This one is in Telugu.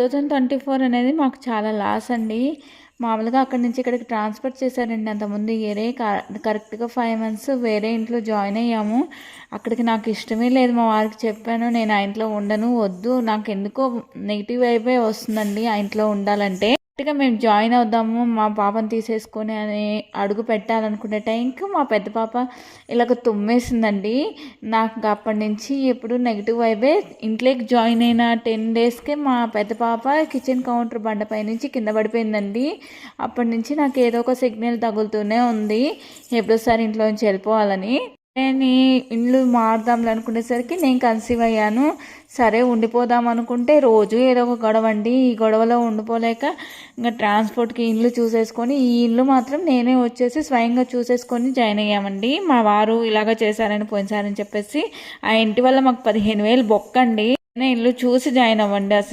థౌజండ్ ట్వంటీ ఫోర్ అనేది మాకు చాలా లాస్ అండి. మామూలుగా అక్కడి నుంచి ఇక్కడికి ట్రాన్స్ఫర్ చేశారండి. అంతకుముందు ఏరే కరెక్ట్గా ఫైవ్ మంత్స్ వేరే ఇంట్లో జాయిన్ అయ్యాము. అక్కడికి నాకు ఇష్టమే లేదు మా వారికి చెప్పాను. నేను ఆ ఇంట్లో ఉండను వద్దు. నాకు ఎందుకో నెగిటివ్ అయిపోయి వస్తుందండి ఆ ఇంట్లో ఉండాలంటే. కరెక్ట్గా మేము జాయిన్ అవుదాము మా పాపను తీసేసుకొని అని అడుగు పెట్టాలనుకునే టైంకి మా పెద్ద పాప ఇలాగ తుమ్మేసిందండి. నాకు అప్పటి నుంచి ఎప్పుడు నెగిటివ్ వైబే ఇంట్లోకి జాయిన్ అయిన టెన్ డేస్కే మా పెద్ద పాప కిచెన్ కౌంటర్ బండపై నుంచి కింద పడిపోయిందండి. అప్పటి నుంచి నాకు ఏదో ఒక సిగ్నల్ తగులుతూనే ఉంది. ఎప్పుడోసారి ఇంట్లో నుంచి వెళ్ళిపోవాలని. నేను ఇల్లు మారుదాంలే అనుకునేసరికి నేను కన్సీవ్ అయ్యాను. సరే ఉండిపోదాం అనుకుంటే రోజు ఏదో ఒక గొడవ అండి. ఈ గొడవలో ఉండిపోలేక ఇంకా ట్రాన్స్పోర్ట్కి ఇల్లు చూసేసుకొని ఈ ఇల్లు మాత్రం నేనే వచ్చేసి స్వయంగా చూసేసుకొని జాయిన్ అయ్యామండి. మా వారు ఇలాగ చేశారని పోయినసారని చెప్పేసి ఆ ఇంటి వల్ల మాకు పదిహేను వేలు బొక్కండి. నేను ఇల్లు చూసి జాయిన్ అవ్వండి అసలు.